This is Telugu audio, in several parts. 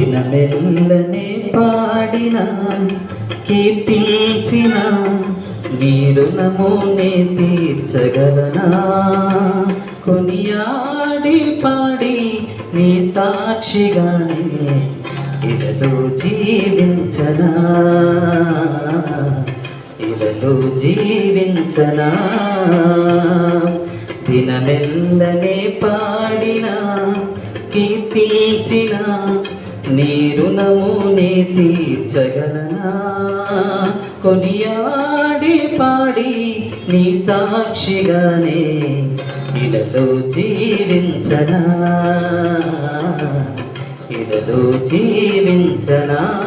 పాడిన దినమెల్లనే పాడిన కీర్తించిన నీ రుణమునే తీర్చగలనా? కొనియాడి పాడి నీ సాక్షిగానే ఇలలో జీవించనా? ఇలలో జీవించనా? దినమెల్లనే పాడిన కీర్తించిన నీ రుణమునే తీర్చగలనా కొనియాడి పాడి నీ సాక్షిగానే ఇలలో జీవించనా. ఇలలో జీవించనా.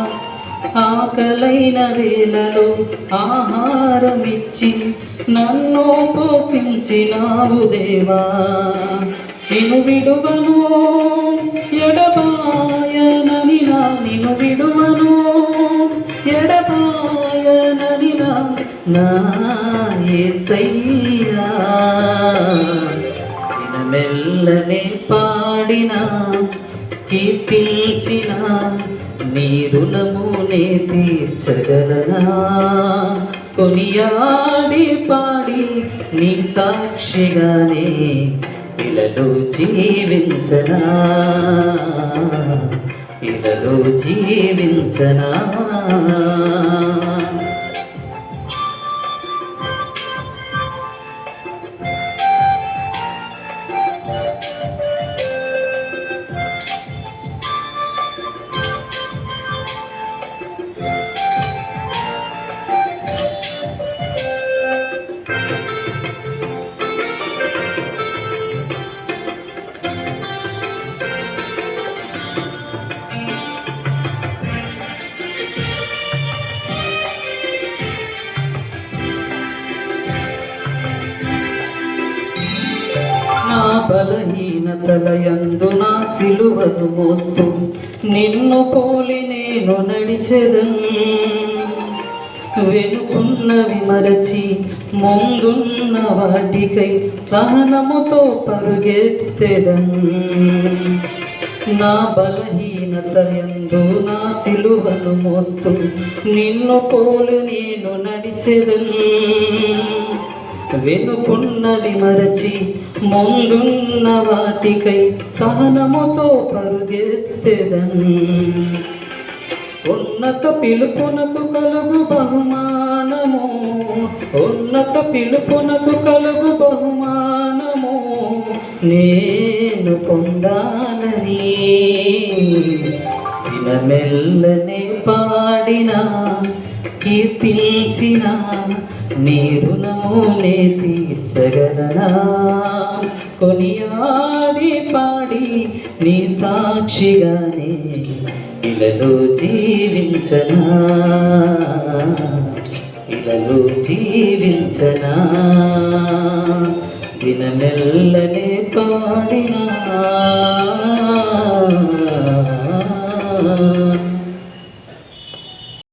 ఆకలైన వేళలో ఆహారమిచ్చి నన్ను పోషించినావు దేవా. నిన్ను విడువను ఎడబాయనని నా నిను విడువను ఎడబాయనని నా నా యేసయ్యా పాడినా పాడిన కీర్తించిన నీ రుణమునే తీర్చగలనా? కొనియాడి పాడి నీ సాక్షిగానే ఇలలో జీవించనా? ఇలలో జీవించనా? నా బలహీనతలయందు నా సిలువను మోస్తూ నిన్ను పోలి నేను నడిచెదన్. వెనుకున్నవి మరచి ముందున్న వాటికై సహనముతో పరుగెత్తెదన్. నా బలహీనతయందు నా సిలువను మోస్తూ నిన్ను పోలు నేను నడిచెదన్. వెనుకున్నది మరచి ముందున్న వాటికై సహనముతో పరుగెత్తెదన్. ఉన్నత పిలుపునకు కలుగు బహుమానము. ఉన్నత పిలుపునకు కలుగు బహుమానము. నేను పొందానని దినమెల్లనే పాడినా కీర్తించిన నీ రుణము నే తీర్చగలనా కొనియాడి పాడి నీ సాక్షిగానే ఇలలో జీవించనా? ఇలలో జీవించనా? దినమెల్లనే పాడినా?